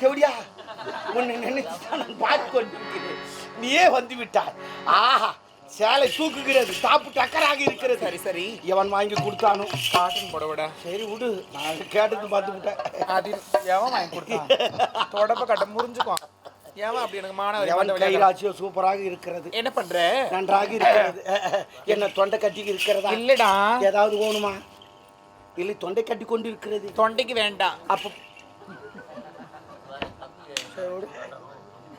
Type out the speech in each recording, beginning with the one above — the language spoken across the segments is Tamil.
தேவடியா உன்னை நினைத்து நான் பார்த்து கொண்டிருக்கிறேன் நீயே வந்து விட்டாய். ஆஹா சேலை தூக்குகிறது தாப்பு டக்கராக இருக்கிறது. சரி சரி. எவன் வாங்கி கொடுத்தானோ? காட்டன் புடவடா சரி விடு. நான் கேட்டது பார்த்து விட்டேன். அது எவன் வாங்கி கொடுத்தான்? தொடப்ப கட்ட முறிஞ்சுக்கும் ஏன் அப்படி எனக்கு மாணவர் எவன் கைராட்சியோ சூப்பராக இருக்கிறது. என்ன பண்ற? நன்றாக இருக்கிறது. என்ன தொண்டை கட்டி இருக்கிறதா? இல்லடா. ஏதாவது வேணுமா? இல்லை தொண்டை கட்டி கொண்டு இருக்கிறது. தொண்டைக்கு வேண்டாம். அப்போ சரி விடு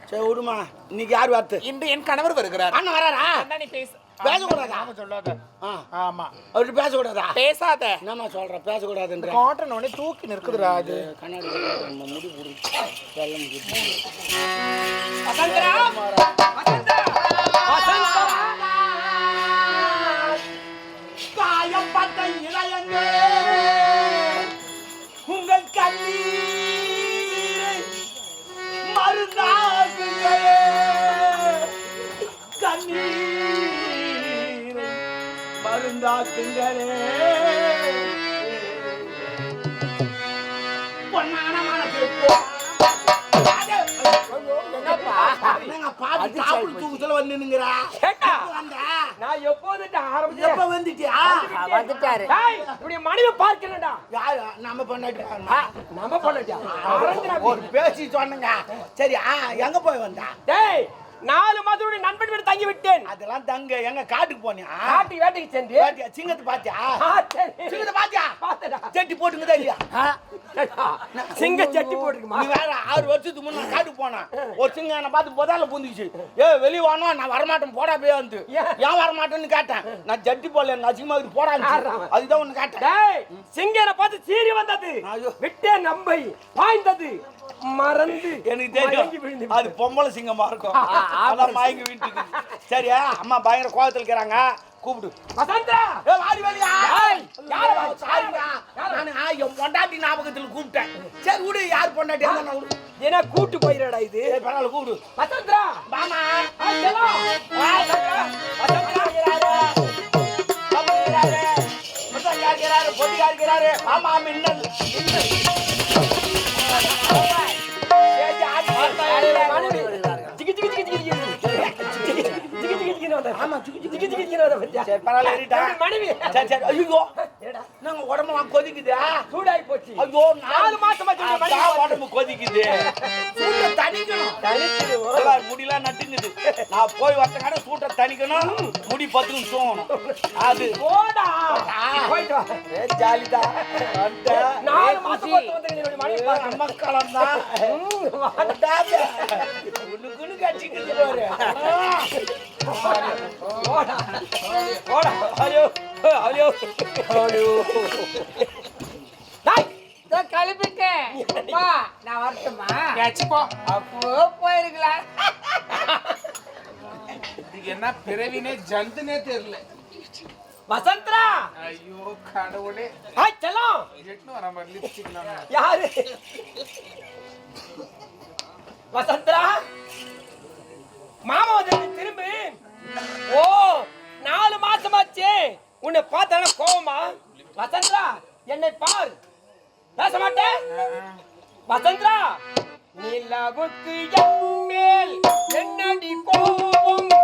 சரி விடுமா இன்னைக்கு யார் வார்த்தை? இன்று என் கணவர் வருகிறார். அண்ணன் வராரா? அண்ணா, நீ பேசு. பேசக்கூடாதா? ஆமா சொல்லாத. ஆ. ஆமா. அவர்கிட்ட பேசக்கூடாதா? பேசாத. என்னம்மா சொல்ற? பேசக்கூடாதுன்ற. காட்டன் உடனே தூக்கி நிற்குதுடா அது. கண்ணாடி நம்ம முடி முடி வெள்ளை முடி வசந்தரா? வசந்தரா? காயப்பட்ட இளையங்கே உங்கள் கண்ணீரை மருந்தாக்குங்களே பொன்னான மனசு தூக்கத்துல வந்து நின்னுங்கிறா ஏண்டா? வந்தா? நான் எப்போதுட்டு ஆரம்பிச்சேன். எப்ப வந்துட்டியா? வந்துட்டாரு. டேய், இப்படி மனைவி பார்க்கலடா. யாரு? நம்ம பொண்டாட்டி ஆ, நம்ம பண்ணட்டா ஒரு பேசி சொன்னங்க. சரி ஆ எங்க போய் வந்தா? டேய் நாலு மாதத்துடைய நண்பன் வீடு தங்கி விட்டேன் அதெல்லாம் தங்க. எங்க காட்டுக்கு போனியா? காட்டி வேட்டைக்கு சென்று. பாத்தியா சிங்கத்தை பாத்தியா. சிங்கத்தை பாத்தியா? பார்த்தேடா. செட்டி போட்டுங்கதா இல்லையா? சிங்க சட்டி போட்டுருக்குமா நீ வேற ஆறு வருஷத்துக்கு முன்ன காட்டுக்கு போனேன் ஒரு சிங்கம் என்ன பார்த்து புதால பூந்துச்சு ஏ வெளிய வானோ? நான் வரமாட்டேன். போடா போய் வந்து. ஏன்? வரமாட்டேன்னு கேட்டேன். நான் ஜட்டி போடல. நான் அசிங்கமா இருக்கு. போடா? அதுதான் ஒண்ணு கேட்டேன். டேய் சிங்கனை பார்த்து சீறி வந்தது. விட்டே நம்பை. பாய்ந்தது. மறந்து எனக்கு தெரியும். அது பொம்பளை சிங்கமா இருக்கும். அதான் மயங்கி வீட்டுக்கு சரியா? அம்மா பயங்கர கோவத்துல இருக்கிறாங்க. கூப்பிடு. வசந்தா! ஏ வாடி வாடியா யார வா? சாரிடா நான் ஆ, என் பொண்டாட்டி ஞாபகத்துல கூப்பிட்டேன். சரி விடு யார் பொண்டாட்டி நான் விடு. என்ன கூட்டு போயிரடா இது. பரவாயில்ல கூப்பிடு. வசந்தா! மாமா! செல்லம். இருக்கிறாரு. பொட்டிக்காருக்கிறாரு மாமா மின்னல். சரி பரவாயில்ல ஏறிட்டா எப்படி மனைவி. சரி சரி. ஐயோ. என்னடா, நாங்க உடம்பு கொதிக்குதா? சூடாகி போச்சு ஐயோ நாலு மாசமா உடம்பு கொதிக்குது. சூட்டை தணிக்கணும். எல்லார் முடியெல்லாம் நட்டுங்குது. நான் போய் வரத்தங்காட சூட்டை தணிக்கணும். முடி பத்துக்கும் தூங்கணும் அது. போடா. போயிட்டு வா. ஜாலிதா. நாலு மாசம். மக்களம் தான் பாரு நான் வரட்டுமா அப்போ போயிருக்கலாம் இதுக்கு என்ன பிறவினே ஜந்துனே தெரியல வசந்தரா! ஐயோ கடவுளே ஹாய் செல்லம் எட்டுன்னு லிப்ஸ்டிக்லாம் யாரு வசந்தரா மாமா வந்து உன்னை பார்த்தால கோவமா? வசந்தரா என்னை பார். பேச மாட்டேன்? வசந்தரா நிலவுக்கு என் மேல் என்னடி கோபம்?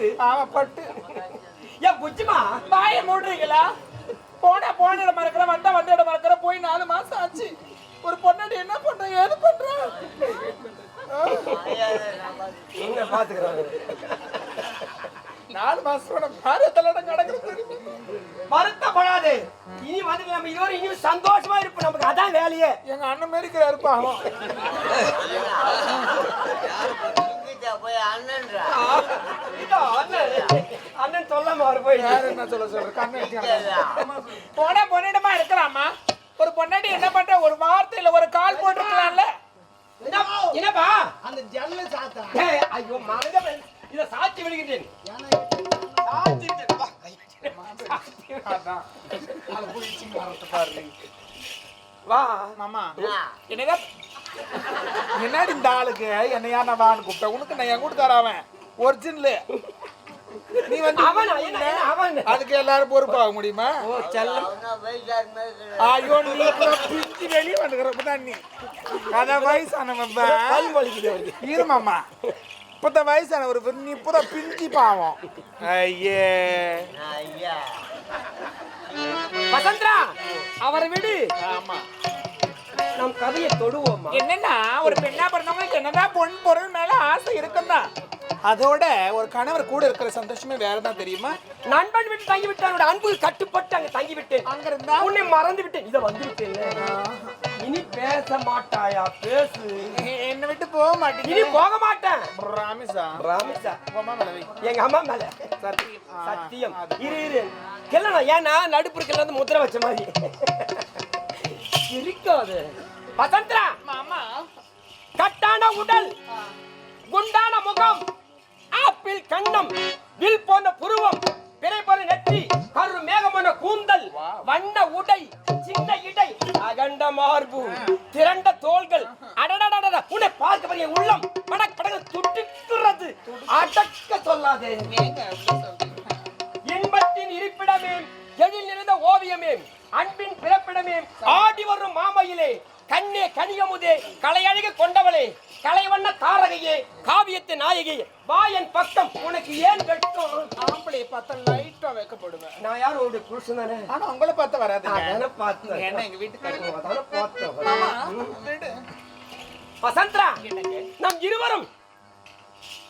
பட்டு ஆமா பட்டு என் புச்சிமா வாய மூடுறீங்களா? போனா போன இடம் மறக்கிற வந்தா வந்த இடம் மறக்கிற போய் நாலு மாசம் ஆச்சு. ஒரு பொண்ணாடி என்ன பண்ற ஏது பண்ற? எங்க பாத்துக்கிறாங்க நாலு மாசத்தோட பாரு தள்ளடம் கிடக்குறது வருத்தப்படாது. இனி வந்து நம்ம இதுவரை இனி சந்தோஷமா இருப்போம். நமக்கு அதான் வேலையே. எங்க அண்ணன் மாரி இருக்கிறாரு அண்ணன். சொல்லாம அவர் போய் என்ன சொல்ல போனா பொண்ணிடமா ஒரு பொண்ணாடி என்ன பண்ற? ஒரு வார்த்தையில ஒரு கால் போட்டுருக்கலாம்ல. என்ன- என்னப்பா? அந்த ஜன்னல சாத்தா. ஐயோ மறந்த இத சாட்சி விடுகின்றேன் சாட்சிட்டேன். வா. அதான் அது போயிடுச்சு மறந்து பாரு. வா மாமா. என்னதான் என்னடி இந்த ஆளுக்கு? என்னையா நான் வான்னு கூப்பிட்டேன் உனக்கு நான் என் கூட்டு தராவன் ஒரிஜினல் நீ வந்து அதுக்கு எல்லாரும் பொறுப்பாக முடியுமா? ஐயோ நீ பிஞ்சு வெளியே வந்துக்கிற. நீ. அதான் வயசானவன் இருமாமா இப்பதான் வயசான ஒரு நீ இப்பதான் பிஞ்சு பாவம். ஐயே. வசந்தரா அவரை விடு. ஆமா. நம் கதையை தொடுவோமா? என்னன்னா ஒரு பெண்ணா பிறந்தவங்களுக்கு என்னதான் பொன் பொருள் மேல ஆசை இருக்கும்தான் அதோட ஒரு கணவர் கூட இருக்கிற சந்தோஷமே வேறதான் தெரியுமா? நண்பன் விட்டு தங்கி விட்டான் அன்பு கட்டுப்பட்டு அங்க தங்கி விட்டேன் அங்க இருந்தா உன்னை மறந்து விட்டேன் இத வந்து இனி பேச மாட்டாயா? பேசு. என்னை விட்டு போக இனி மாட்டேங்குது போக மாட்டேன். ராமிசா. ராமிசா. மேல. எங்க அம்மா மேல. சத்தியம். சத்தியம். இரு இரு. இல்லைண்ணா ஏன்னா நடுப்புறத்துல இருந்து முத்திரை வச்ச மாதிரி. இருக்காது. வசந்தரா! கட்டான உடல். குண்டான முகம். ஆப்பிள் கண்ணம். வில் போன்ற புருவம். பிறை போன்ற நெற்றி. கரு மேகமான கூந்தல். வண்ண உடை. சின்ன இடை. அகண்ட மார்பு. திரண்ட தோள்கள். அடடடடட. உன்னை பார்க்க பெரிய உள்ளம். படக் படக துடிக்கிறது அடக்க சொல்லாதே. இன்பத்தின் இருப்பிடமே. எழில் நிறைந்த ஓவியமே. அன்பின் பிறப்பிடமே. ஆடி வரும் மாமையிலே. கண்ணே கனியமுதே கலையழக கொண்டவளே கலைவண்ண தாரகையே காவியத்தின் நாயகி வா என் பக்கம் உனக்கு ஏன் வெட்கம்? ஆம்பளை பார்த்தா லைட்டா வைக்கப்படுவேன். நான் யாரும் உங்களுடைய புருஷன் தானே ஆனா உங்களை பார்த்தா வராதுங்க அதானே பார்த்தேன் என்ன எங்க வீட்டுக்காரங்க அதானே பார்த்தேன் மாமா விடு. வசந்தரா நம் இருவரும்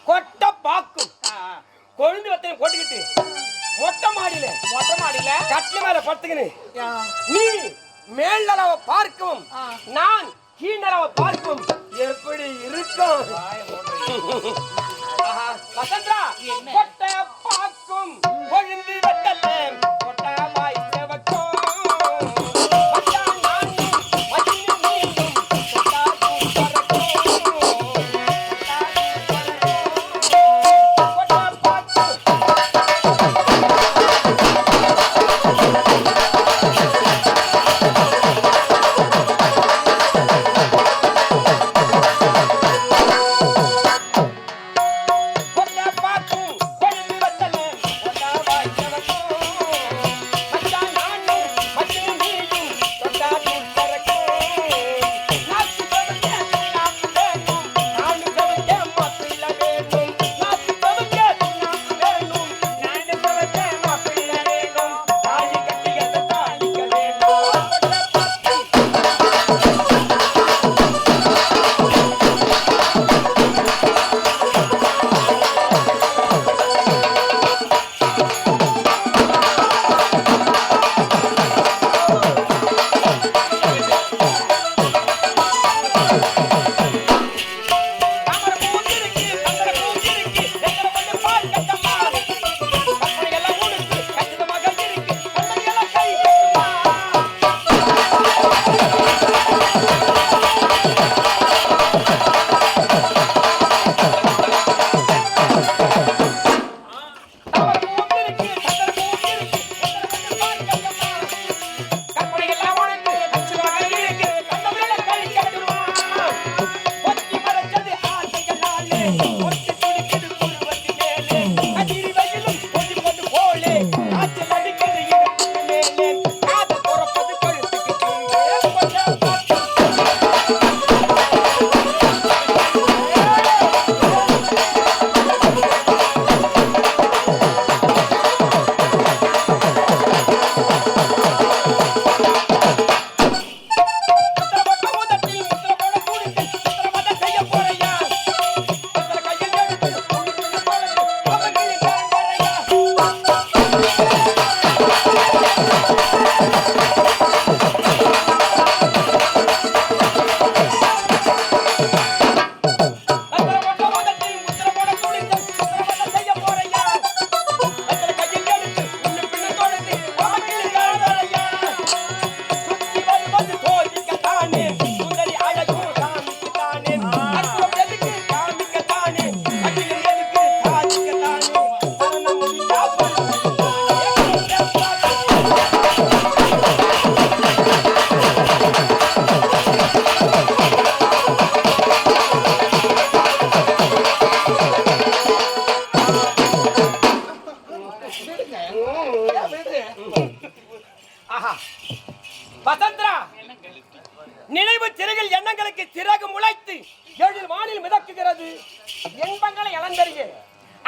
கொட்ட பாக்கும். கொழுந்து வத்தையும் போட்டுக்கிட்டு மொட்டை மாடியில மொட்டை மாடியில? கட்டில மேல படுத்துக்கின்னு ஆ, நீ மேல்லளவ பார்க்கவும். நான் கீழளவ பார்க்கவும் எப்படி இருக்கும்? ஆஹா, வசந்தரா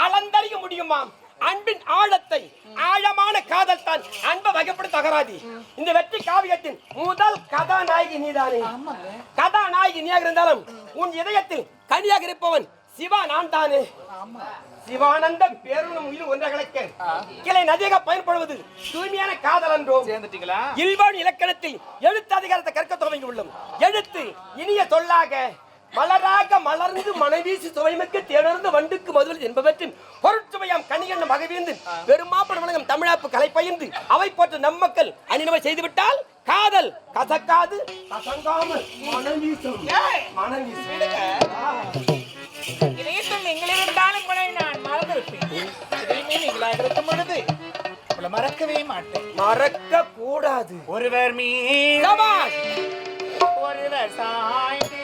அளந்தறிய முடியுமாம் அன்பின் ஆழத்தை ஆழமான காதல் தான் அன்பை வகைப்படும் தகராதி. இந்த வெற்றி காவியத்தின் முதல் கதாநாயகி நீதானே. கதாநாயகி நீயாக இருந்தாலும் உன் இதயத்தில் கனியாக இருப்பவன் சிவா நான் தானே. சிவானந்த பேருணும் உயிர் ஒன்றை கலக்க. கிளை நதியாக பயன்படுவது தூய்மையான காதல் என்றோம். சேர்ந்துட்டீங்களா? இல்வான் இலக்கணத்தில் எழுத்து அதிகாரத்தை கற்க துவங்கி உள்ளோம் எழுத்து இனிய சொல்லாக மலராக மலர்ந்து மனைவீசி சுவைமிக்க தேடர்ந்து வண்டுக்கு மதுவில் என்பவற்றின் பொருட்சுவையாம் கனிகண்ட மகவீந்து பெருமாப்பட வழங்கும் தமிழாப்பு கலை பயின்று அவை போன்ற நம்மக்கள் அணிநவை செய்துவிட்டால் காதல் கசக்காது கசங்காமல் மனம் வீசும் மனம் வீசும். இதயத்தில் நீங்கள் இருந்தாலும் கூட நான் மறந்திருப்பேன். இதையுமே நீங்களாக இருக்கும் பொழுது உங்களை மறக்கவே மாட்டேன். மறக்க கூடாது. ஒருவர் சபாஷ். ஒருவர் சாய்ந்து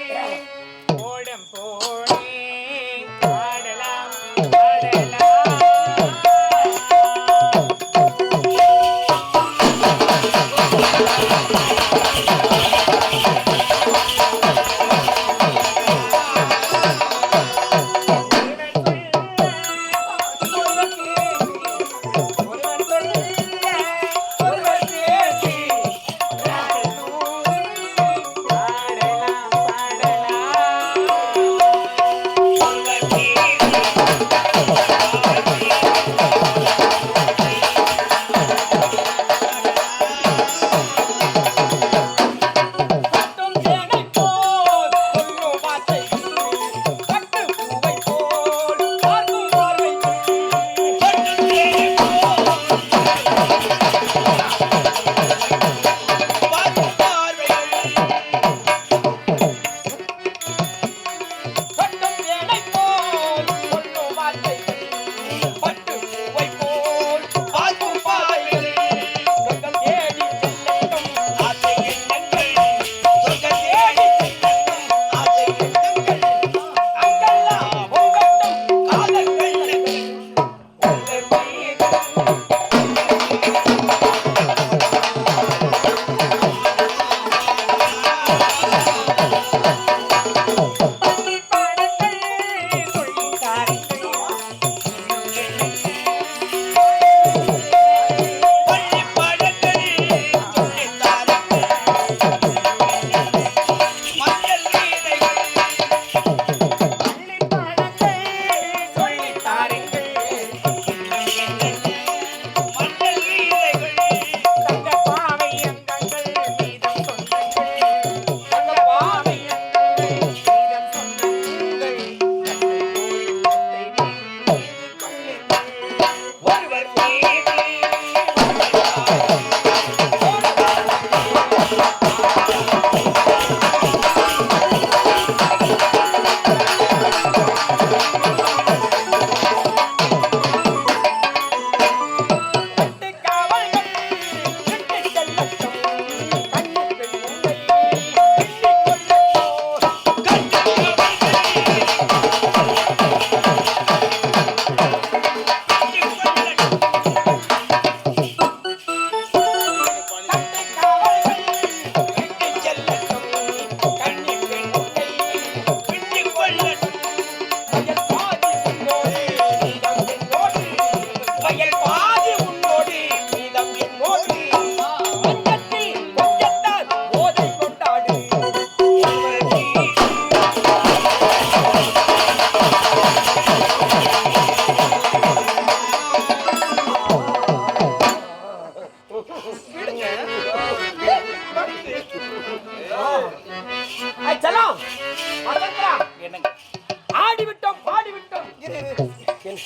பாடிவிட்டோம் இரு இரு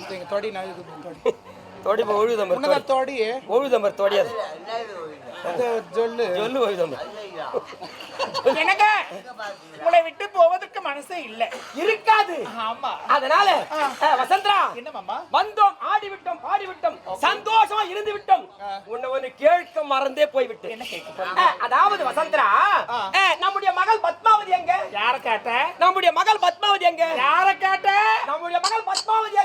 இது எங்க தொடி. நான் இது தொடி தோடி ஒழுதம்பர் உன்னதான் தொடி ஒழுதம்பர் எனக்கு உங்களை விட்டு போவதற்கு மனசே இல்ல. இருக்காது. ஆமா. அதனால வசந்தரா என்ன மாமா? வந்தோம் ஆடி விட்டோம் பாடி விட்டோம் சந்தோஷமா இருந்து விட்டோம் உன்னை ஒண்ணு கேட்க மறந்தே போய்விட்டு என்ன கேட்க அதாவது வசந்தரா நம்முடைய மகள் பத்மாவதி எங்க? யார கேட்ட? நம்முடைய மகள் பத்மாவதி எங்க? யார கேட்ட? நம்முடைய மகள் பத்மாவதி